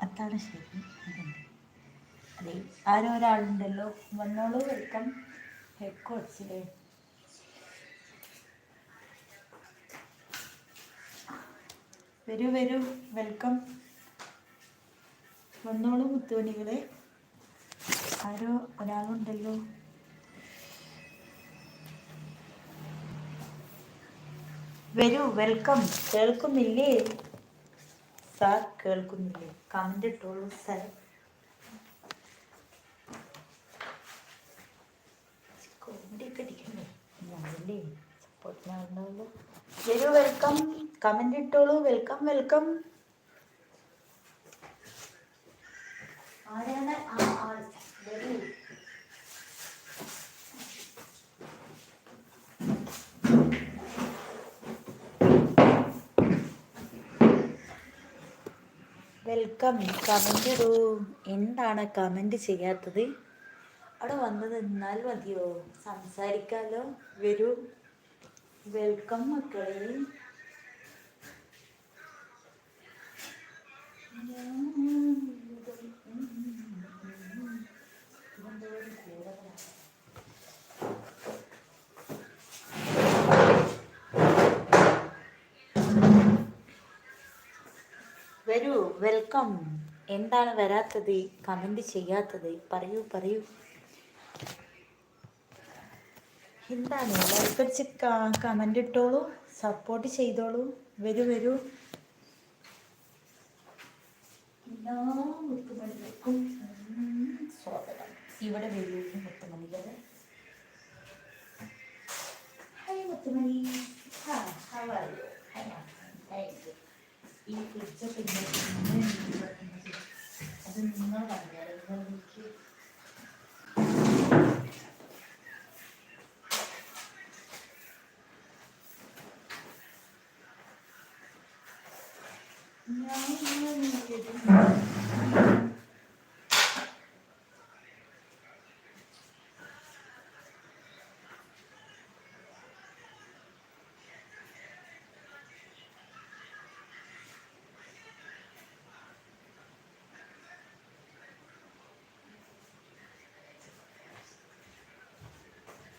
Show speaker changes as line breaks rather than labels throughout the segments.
അതാണ് ശരി അതെ ആരോ ഒരാളുണ്ടല്ലോ. വന്നോളൂ വെൽക്കം ഹെക്കോ അടിച്ചില്ലേ വരൂ വരൂ വെൽക്കം വന്നോളൂ മുത്തുമണികളെ. ആരോ ഒരാളുണ്ടല്ലോ. വരൂ വെൽക്കം. കേൾക്കുന്നില്ലേ? സാർ കേൾക്കുന്നില്ലേ? കമന്റ് ഇട്ടോളൂ സാർ. കോമഡിയൊക്കെ വരൂ വെൽക്കം. കമന്റ് ഇട്ടോളൂ. Welcome welcome. ആരാണ് ആ ആൾ? വെൽക്കം. കമന്റ് ഇടൂ. എന്താണ് കമന്റ് ചെയ്യാത്തത്? അവിടെ വന്ന് നിന്നാൽ മതിയോ? സംസാരിക്കാലോ. വരൂ. വെൽക്കം മക്കളെ വരൂ വെൽക്കം. എന്താണ് വരാത്തത്? കമന്റ് ചെയ്യാത്തത്? പറയൂ പറയൂ. എന്താണ്? ലൈക്ക് കമന്റ് ഇട്ടോളൂ. സപ്പോർട്ട് ചെയ്തോളൂ. വരൂ വരൂ. എല്ലാ മുത്തുമണികൾക്കും സ്വാഗതം. ഇവിടെ വരൂ മുത്തുമണികളെ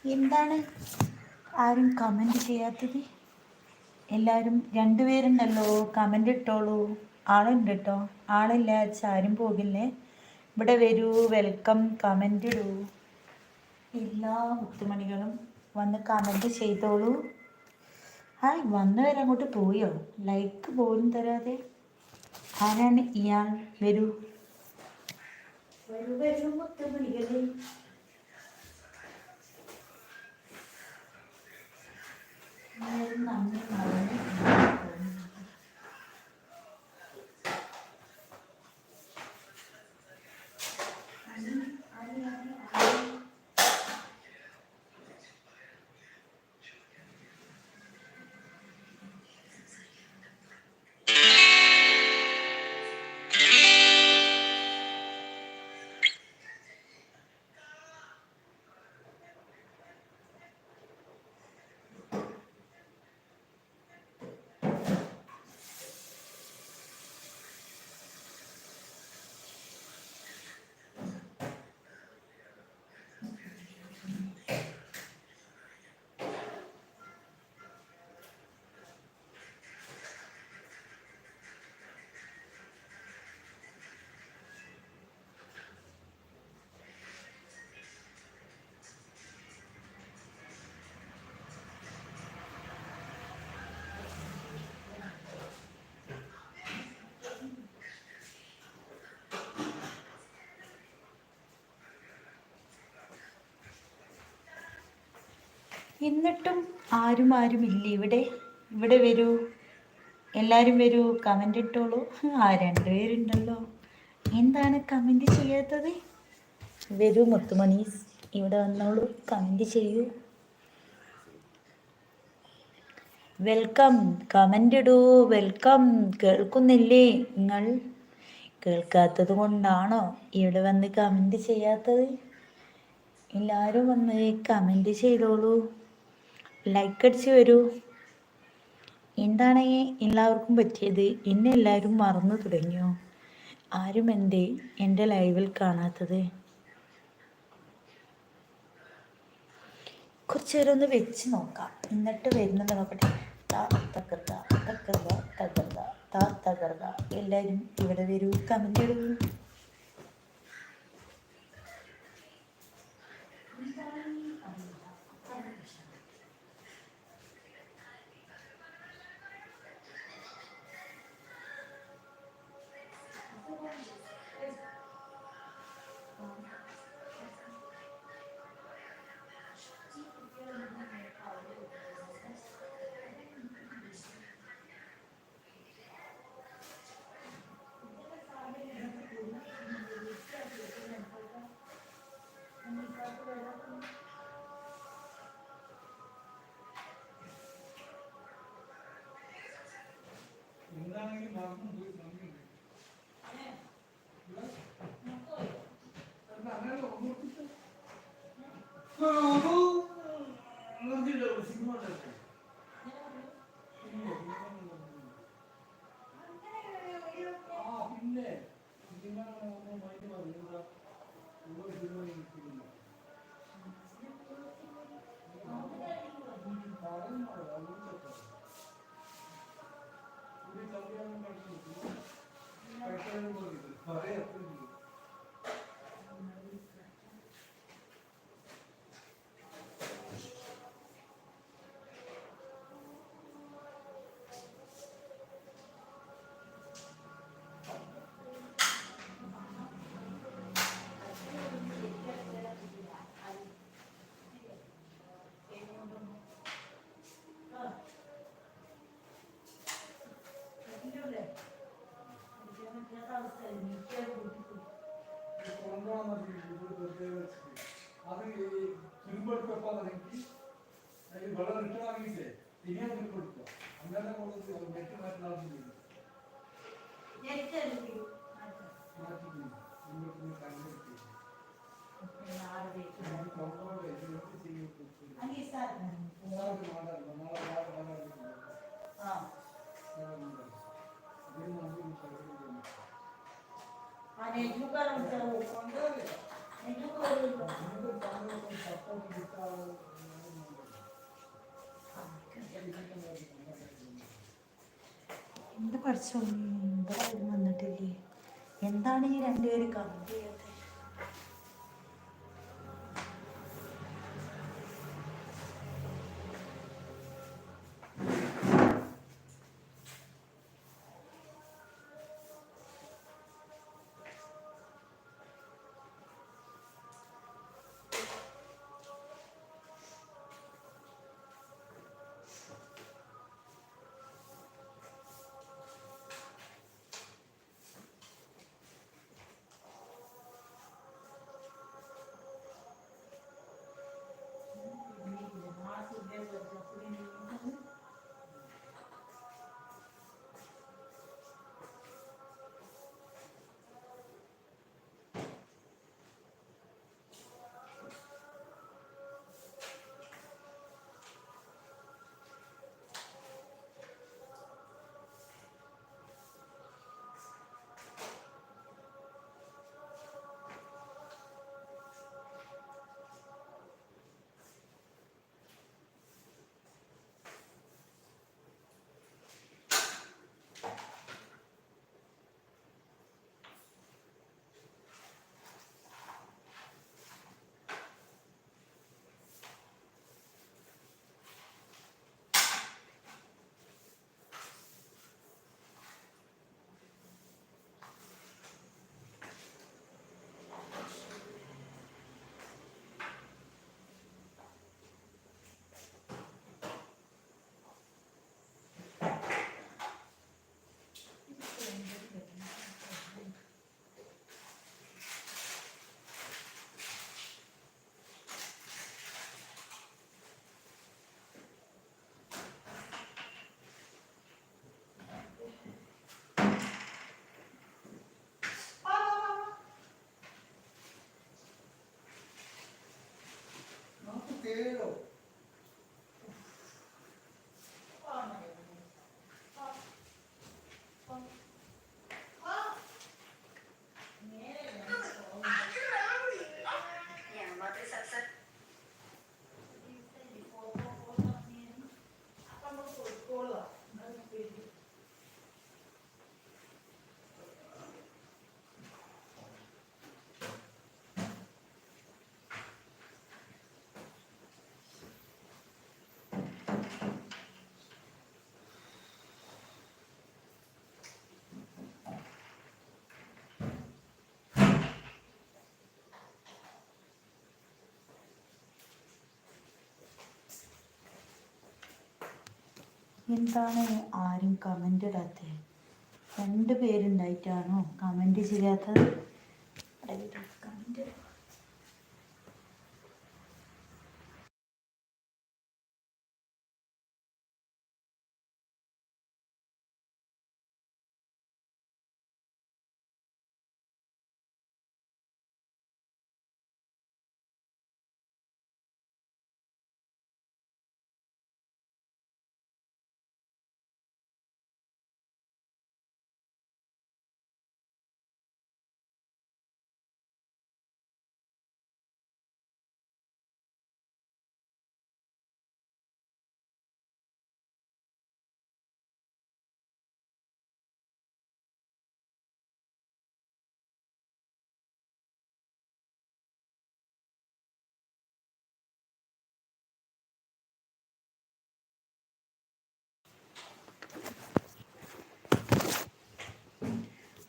എന്താണ്? ആരും കമന്റ് ചെയ്യാത്തത്? എല്ലാവരും രണ്ടുപേരുണ്ടല്ലോ. കമന്റ് ഇട്ടോളൂ. ആളുണ്ട് കേട്ടോ ആളില്ല ആരും പോകില്ലേ? ഇവിടെ വരൂ. വെൽക്കം കമന്റ് ഇടൂ. എല്ലാ മുത്തുമണികളും വന്ന് കമന്റ് ചെയ്തോളൂ. ഹായ് വന്നവരെ അങ്ങോട്ട് പോയോ? ലൈക്ക് പോലും തരാതെ. ആരാണ് ഇയാൾ? വരൂ. വരൂ വരൂ മുത്തുമണികളെ. നന്ദി എന്നിട്ടും ആരും ആരും ഇല്ല. ഇവിടെ ഇവിടെ വരൂ. എല്ലാവരും വരൂ. കമന്റ് ഇട്ടോളൂ. ആ രണ്ടുപേരുണ്ടല്ലോ എന്താണ് കമന്റ് ചെയ്യാത്തത്? വരൂ മുത്തുമണീസ് ഇവിടെ വന്നോളൂ. കമന്റ് ചെയ്യൂ. വെൽക്കം കമന്റ് ഇടൂ. വെൽക്കം കേൾക്കുന്നില്ലേ നിങ്ങൾ? കേൾക്കാത്തത് കൊണ്ടാണോ ഇവിടെ വന്ന് കമന്റ് ചെയ്യാത്തത്? എല്ലാവരും വന്ന് കമന്റ് ചെയ്തോളൂ. ലൈക്ക് അടിച്ച് വരൂ. എന്താണ് എല്ലാവർക്കും പറ്റിയത്? എന്നെ എല്ലാവരും മറന്നു തുടങ്ങിയോ? ആരും എന്തേ എന്റെ ലൈവിൽ കാണാത്തത്? കുറച്ച് നേരം ഒന്ന് വെച്ച് നോക്കാം. എന്നിട്ട് വരുന്നത് നോക്കട്ടെ. താ തകർത്ത തകർത്ത തകർത്ത താ തകർത്ത. എല്ലാവരും ഇവിടെ വരൂ. കമന്റ് ഇടൂ.
ആ, അത് അറിഞ്ഞില്ല, ഒരു സിനിമ ഉണ്ടായിരുന്നു. സിനിമ, ದೇವಸ್ಥಾನ ಆದರೆ ಈ ತಿರುಮಲಪ್ಪ ನನಗೆ ನನಗೆ ಬಹಳ ಇಷ್ಟವಾಗಿದೆ ಇನ್ನೇ ತಿರುಮಲಪ್ಪ ಹಂಗೆಲ್ಲ ಮಾಡೋದು ಅವ್ರು ಮೆಟ್ಟಿ ಮಾತನಾಡ್ತೀನಿ అనే చూపాలంటారు కొండ എന്ത്
പഠിച്ചോ? എന്താ വന്നിട്ടില്ലേ എന്താണ് ഈ രണ്ടുപേര് കമന്റ് ചെയ്യാത്തത് എന്താണ് ആരും കമന്റ് ഇടാത്തത് രണ്ട് പേരുണ്ടായിട്ടാണോ കമന്റ് ചെയ്യാത്തത് കമന്റ്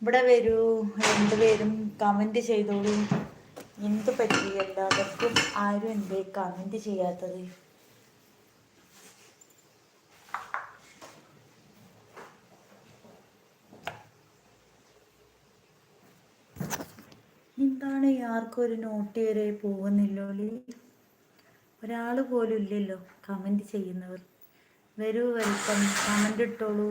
ഇവിടെ വരൂ. രണ്ടുപേരും കമന്റ് ചെയ്തോളൂ. എന്ത് പറ്റി? എല്ലാവർക്കും ആരും എന്തേ കമന്റ് ചെയ്യാത്തത്? എന്താണ്? ആർക്കും ഒരു നോട്ട് വരെ പോകുന്നില്ലോലി ഒരാൾ പോലും ഇല്ലല്ലോ കമന്റ് ചെയ്യുന്നവർ. വരൂ വെൽക്കം കമന്റ് ഇട്ടോളൂ.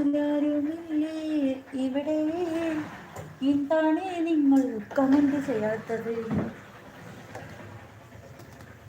ആരാരുമില്ലേ? ഇവിടെ. എന്താണ് നിങ്ങൾ കമന്റ് ചെയ്യാത്തത്.